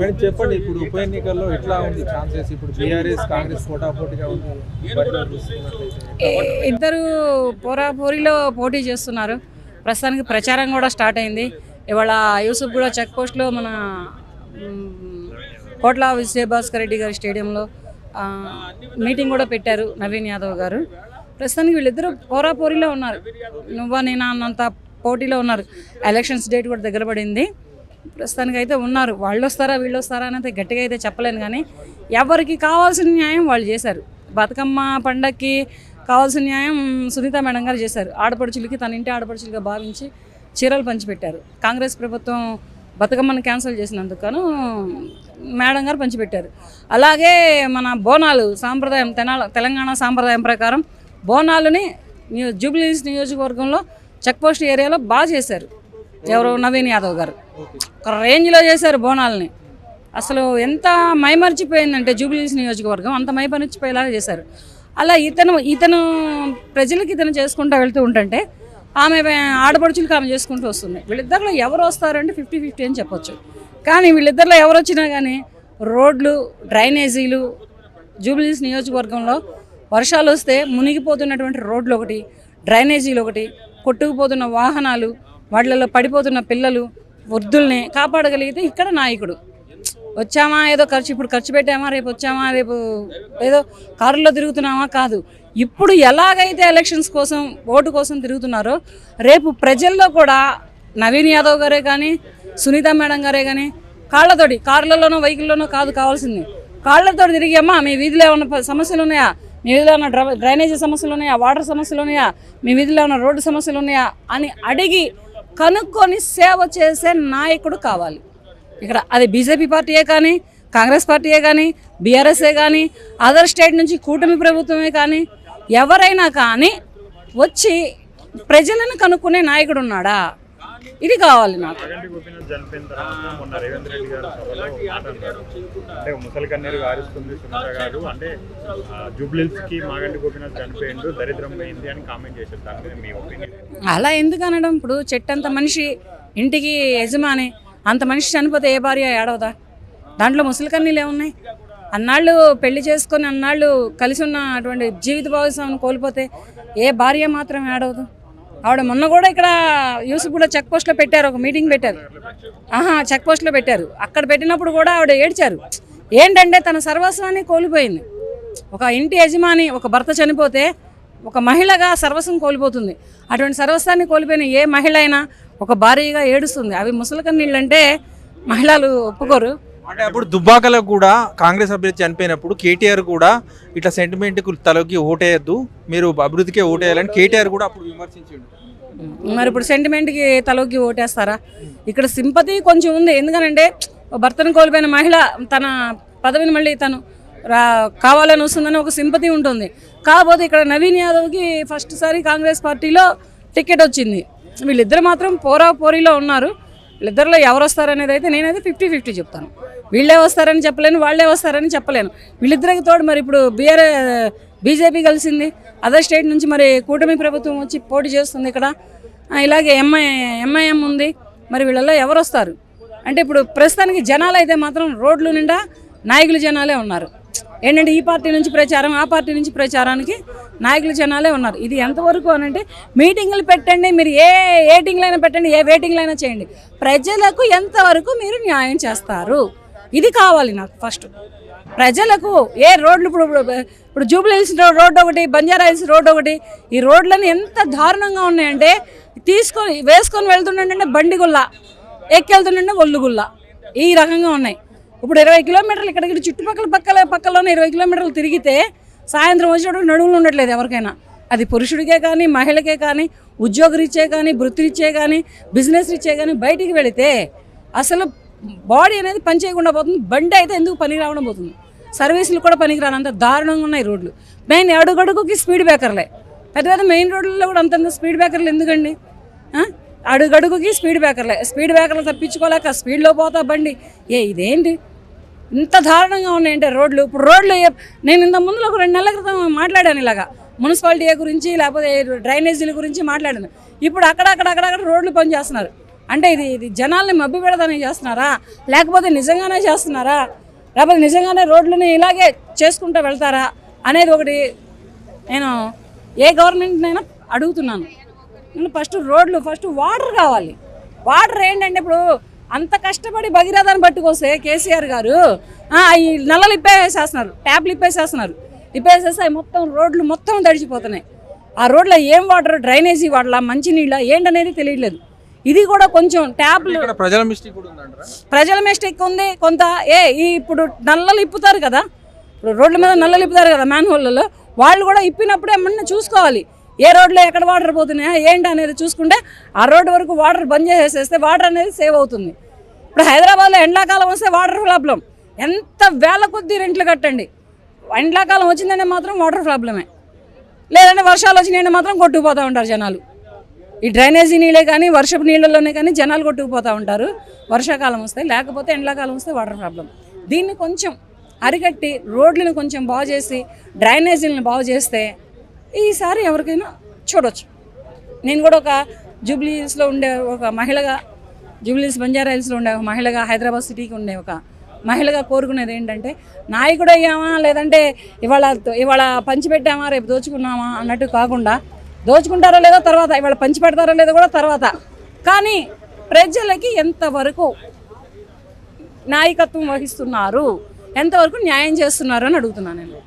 Madam చెప్పండి ఇప్పుడు ఉప ఎన్నికల్లో ఎట్లా ఉంది ఛాన్సెస్ ఇప్పుడు బీఆర్ఎస్ కాంగ్రెస్ పోటాపోటీగా ఉంది. ఇద్దరు పోరాపోరీలో పోటీ చేస్తున్నారు. ప్రస్తుతానికి ప్రచారం కూడా స్టార్ట్ అయింది. ఇవాళ యూసుఫ్ కూడా చెక్ పోస్ట్లో మన కోట్ల విజయభాస్కర్ రెడ్డి గారి స్టేడియంలో మీటింగ్ కూడా పెట్టారు నవీన్ యాదవ్ గారు. ప్రస్తుతానికి వీళ్ళిద్దరూ పోరాపోరీలో ఉన్నారు. నువ్వా నేనా అన్నంత పోటీలో ఉన్నారు. ఎలక్షన్స్ డేట్ కూడా దగ్గర పడింది. ప్రస్తుతానికి అయితే ఉన్నారు. వాళ్ళు వస్తారా వీళ్ళు వస్తారా అనేది గట్టిగా అయితే చెప్పలేను కానీ ఎవరికి కావాల్సిన న్యాయం వాళ్ళు చేశారు. బతుకమ్మ పండక్కి కావాల్సిన న్యాయం సునీత మేడం గారు చేశారు. ఆడపడుచులకి తన ఇంటి ఆడపడుచులుగా భావించి చీరలు పంచిపెట్టారు. కాంగ్రెస్ ప్రభుత్వం బతుకమ్మను క్యాన్సిల్ చేసినందుకు మేడం గారు పంచిపెట్టారు. అలాగే మన బోనాలు సాంప్రదాయం తెనాల తెలంగాణ సాంప్రదాయం ప్రకారం బోనాలని జూబ్లీస్ నియోజకవర్గంలో చెక్పోస్ట్ ఏరియాలో బాగా చేశారు. ఎవరు? నవీన్ యాదవ్ గారు. ఒక రేంజ్లో చేశారు బోనాలని. అసలు ఎంత మైమర్చిపోయిందంటే జూబ్లీస్ నియోజకవర్గం అంత మైమరిచిపోయేలాగా చేశారు. అలా ఇతను ఇతను ప్రజలకి ఇతను చేసుకుంటూ వెళ్తూ ఉంటుంటే ఆమె ఆడపడుచులకు ఆమె చేసుకుంటూ వస్తుంది. వీళ్ళిద్దరిలో ఎవరు వస్తారంటే ఫిఫ్టీ ఫిఫ్టీ అని చెప్పొచ్చు. కానీ వీళ్ళిద్దరిలో ఎవరు వచ్చినా కానీ రోడ్లు డ్రైనేజీలు జూబ్లీస్ నియోజకవర్గంలో వర్షాలు వస్తే మునిగిపోతున్నటువంటి రోడ్లు ఒకటి డ్రైనేజీలు ఒకటి కొట్టుకుపోతున్న వాహనాలు వాటిలలో పడిపోతున్న పిల్లలు వృద్ధుల్ని కాపాడగలిగితే ఇక్కడ నాయకుడు. వచ్చామా? ఏదో ఖర్చు ఇప్పుడు ఖర్చు పెట్టామా? రేపు వచ్చామా? రేపు ఏదో కారులో తిరుగుతున్నామా? కాదు. ఇప్పుడు ఎలాగైతే ఎలక్షన్స్ కోసం ఓటు కోసం తిరుగుతున్నారో రేపు ప్రజల్లో కూడా నవీన్ యాదవ్ గారే కానీ సునీత మేడం గారే కానీ కాళ్ళతోటి కార్లలోనో వెహికల్లోనో కాదు కావాల్సింది. కాళ్ళతో తిరిగి అమ్మా మీ వీధిలో ఏమైనా సమస్యలు ఉన్నాయా? మీ వీధిలో ఉన్న డ్ర డ్రైనేజీ సమస్యలు ఉన్నాయా? వాటర్ సమస్యలు ఉన్నాయా? మీ వీధిలో ఉన్న రోడ్డు సమస్యలు ఉన్నాయా? అని అడిగి కనుక్కొని సేవ చేసే నాయకుడు కావాలి. ఇక్కడ అది బీజేపీ పార్టీయే కానీ కాంగ్రెస్ పార్టీయే కానీ బీఆర్ఎస్ఏ కానీ అదర్ స్టేట్ నుంచి కూటమి ప్రభుత్వమే కానీ ఎవరైనా కానీ వచ్చి ప్రజలను కనుక్కునే నాయకుడు ఉన్నాడా? ఇది కావాలి నాకు. మాగంటి కి మాగంటి గోపినాథ్ చనిపోయిండు దరిద్రం పోయింది అని కామెంట్ చేశారు. దాని మీద మీ ఒపీనియన్ అలా ఎందుకు అనడం? ఇప్పుడు చెట్టంత మనిషి ఇంటికి యజమాని అంత మనిషి చనిపోతే ఏ భార్య ఏడవదా? దాంట్లో ముసలికన్నీలు ఏమున్నాయి? అన్నాళ్ళు పెళ్ళి చేసుకొని అన్నాళ్ళు కలిసి ఉన్న అటువంటి జీవిత భాగస్వామిని కోల్పోతే ఏ భార్య మాత్రం ఏడవదు? ఆవిడ మొన్న కూడా ఇక్కడ యూసుఫ్ కూడా చెక్ పోస్ట్లో పెట్టారు ఒక మీటింగ్ పెట్టారు. ఆహా చెక్ పోస్ట్లో పెట్టారు. అక్కడ పెట్టినప్పుడు కూడా ఆవిడ ఏడ్చారు. ఏంటంటే తన సర్వస్వాన్ని కోల్పోయింది. ఒక ఇంటి యజమాని ఒక భర్త చనిపోతే ఒక మహిళగా సర్వస్వం కోల్పోతుంది. అటువంటి సర్వస్వాన్ని కోల్పోయిన ఏ మహిళ అయినా ఒక భార్యగా ఏడుస్తుంది. అవి ముసలిక నీళ్ళంటే మహిళలు ఒప్పుకోరు. అంటే అప్పుడు దుబ్బాకలో కూడా కాంగ్రెస్ అభ్యర్థి చనిపోయినప్పుడు కేటీఆర్ కూడా ఇట్లా సెంటిమెంట్కు తలకి ఓటేయద్దు. మీరు అభివృద్ధికే ఓటేయాలని కేటీఆర్ కూడా అప్పుడు విమర్శించిండు. మరి ఇప్పుడు సెంటిమెంట్కి తలొగ్గి ఓటేస్తారా? ఇక్కడ సింపతి కొంచెం ఉంది. ఎందుకనంటే భర్తను కోల్పోయిన మహిళ తన పదవిని మళ్ళీ తను రా కావాలని వస్తుందని ఒక సింపతి ఉంటుంది. కాకపోతే ఇక్కడ నవీన్ యాదవ్కి ఫస్ట్ సారి కాంగ్రెస్ పార్టీలో టికెట్ వచ్చింది. వీళ్ళిద్దరు మాత్రం పోరా పోరీలో ఉన్నారు. వీళ్ళిద్దరిలో ఎవరు వస్తారనేది అయితే నేనైతే ఫిఫ్టీ ఫిఫ్టీ చెప్తాను. వీళ్ళే వస్తారని చెప్పలేను వాళ్ళే వస్తారని చెప్పలేను. వీళ్ళిద్దరికి తోడు మరి ఇప్పుడు బీఆర్ బీజేపీ కలిసింది. అదర్ స్టేట్ నుంచి మరి కూటమి ప్రభుత్వం వచ్చి పోటీ చేస్తుంది ఇక్కడ. ఇలాగే ఎంఐ ఎంఐఎం ఉంది. మరి వీళ్ళల్లో ఎవరు వస్తారు? అంటే ఇప్పుడు ప్రస్తుతానికి జనాలు అయితే మాత్రం రోడ్లు నిండా నాయకులు జనాలే ఉన్నారు. ఏంటంటే ఈ పార్టీ నుంచి ప్రచారం ఆ పార్టీ నుంచి ప్రచారానికి నాయకులు జనాలే ఉన్నారు. ఇది ఎంతవరకు అనంటే మీటింగ్లు పెట్టండి మీరు ఏ ఏటింగ్లైనా పెట్టండి ఏ వెయిటింగ్లైనా చేయండి. ప్రజలకు ఎంతవరకు మీరు న్యాయం చేస్తారు? ఇది కావాలి నాకు ఫస్ట్. ప్రజలకు ఏ రోడ్లు ఇప్పుడు ఇప్పుడు- జూబ్లీ హిల్స్ రోడ్డు ఒకటి బంజారా హిల్స్ రోడ్ ఒకటి ఈ రోడ్లను ఎంత దారుణంగా ఉన్నాయంటే తీసుకొని వేసుకొని వెళ్తుండే బండిగుల్ల ఎక్కి వెళ్తుండే ఈ రకంగా ఉన్నాయి. ఇప్పుడు ఇరవై కిలోమీటర్లు ఇక్కడికి చుట్టుపక్కల పక్కల పక్కలోనే ఇరవై కిలోమీటర్లు తిరిగితే సాయంత్రం వచ్చేటప్పుడు నడువులు ఉండట్లేదు ఎవరికైనా. అది పురుషుడికే కానీ మహిళకే కానీ ఉద్యోగరీత్యే కానీ వృత్తిరీత్యే కానీ బిజినెస్ రీత్యే కానీ బయటికి వెళితే అసలు బాడీ అనేది పని చేయకుండా పోతుంది. బండి అయితే ఎందుకు పనికి రావడం పోతుంది? సర్వీసులు కూడా పనికి రానంత దారుణంగా ఉన్నాయి రోడ్లు. మెయిన్ అడుగడుగుకి స్పీడ్ బ్రేకర్లే. పెద్ద పెద్ద మెయిన్ రోడ్లలో కూడా అంతంత స్పీడ్ బ్రేకర్లు ఎందుకండి? అడుగడుగుకి స్పీడ్ బ్రేకర్లే స్పీడ్ బ్రేకర్లు తప్పించుకోలేక స్పీడ్లో పోతా బండి. ఏ ఇదేంటి? ఇంత దారుణంగా ఉన్నాయంటే రోడ్లు. ఇప్పుడు రోడ్లు నేను ఇంత ముందులో ఒక రెండు నెలల క్రితం మాట్లాడాను ఇలాగా. మున్సిపాలిటీ గురించి లేకపోతే డ్రైనేజీల గురించి మాట్లాడాను. ఇప్పుడు అక్కడక్కడ అక్కడక్కడ రోడ్లు పని చేస్తున్నారు. అంటే ఇది ఇది జనాల్ని మబ్బి పెడదని చేస్తున్నారా? లేకపోతే నిజంగానే చేస్తున్నారా? లేకపోతే నిజంగానే రోడ్లని ఇలాగే చేసుకుంటూ వెళ్తారా? అనేది ఒకటి నేను ఏ గవర్నమెంట్నైనా అడుగుతున్నాను. ఫస్ట్ రోడ్లు ఫస్ట్ వాటర్ కావాలి. వాటర్ ఏంటంటే ఇప్పుడు అంత కష్టపడి భగీరథాన్ని పట్టుకొస్తే కేసీఆర్ గారు ఈ నల్లలు ఇప్పేసేస్తున్నారు ట్యాప్లు ఇప్పేసేస్తున్నారు. ఇప్పేసేస్తే మొత్తం రోడ్లు మొత్తం తడిచిపోతున్నాయి. ఆ రోడ్లో ఏం వాటర్ డ్రైనేజీ వాటర్ మంచినీళ్ళ ఏంటనేది తెలియట్లేదు. ఇది కూడా కొంచెం ట్యాప్లు ఇక్కడ ప్రజల మిస్టేక్ ప్రజల మిస్టేక్ ఉంది. కొంత ఏ ఈ ఇప్పుడు నల్లలు ఇప్పుతారు కదా ఇప్పుడు రోడ్ల మీద నల్లలు ఇప్పుతారు కదా మ్యాన్ హోల్లలో వాళ్ళు కూడా ఇప్పినప్పుడే ఏమన్నా చూసుకోవాలి. ఏ రోడ్లో ఎక్కడ వాటర్ పోతున్నాయా ఏంటి అనేది చూసుకుంటే ఆ రోడ్డు వరకు వాటర్ బంద్ చేసేస్తే వాటర్ అనేది సేవ్ అవుతుంది. ఇప్పుడు హైదరాబాద్లో ఎండాకాలం వస్తే వాటర్ ప్రాబ్లం. ఎంత వేల కొద్ది రెంట్లు కట్టండి. ఎండాకాలం వచ్చిందంటే మాత్రం వాటర్ ప్రాబ్లమే. లేదంటే వర్షాలు వచ్చినాయంటే మాత్రం కొట్టుకుపోతూ ఉంటారు జనాలు. ఈ డ్రైనేజీ నీళ్ళే కానీ వర్షపు నీళ్ళలోనే కానీ జనాలు కొట్టుకుపోతూ ఉంటారు. వర్షాకాలం వస్తే లేకపోతే ఎండాకాలం వస్తే వాటర్ ప్రాబ్లం. దీన్ని కొంచెం అరికట్టి రోడ్లను కొంచెం బాగు చేసి డ్రైనేజీలను బాగు చేస్తే ఈసారి ఎవరికైనా చూడొచ్చు. నేను కూడా ఒక జూబ్లీస్లో ఉండే ఒక మహిళగా జూబ్లీస్ బంజారా హిల్స్లో ఉండే ఒక మహిళగా హైదరాబాద్ సిటీకి ఉండే ఒక మహిళగా కోరుకునేది ఏంటంటే నాయకుడు అయ్యామా లేదంటే ఇవాళ ఇవాళ పంచిపెట్టామా రేపు దోచుకున్నామా అన్నట్టు కాకుండా దోచుకుంటారో లేదో తర్వాత ఇవాళ పంచి పెడతారో లేదో కూడా తర్వాత. కానీ ప్రజలకి ఎంతవరకు నాయకత్వం వహిస్తున్నారు ఎంతవరకు న్యాయం చేస్తున్నారు అని అడుగుతున్నాను నేను.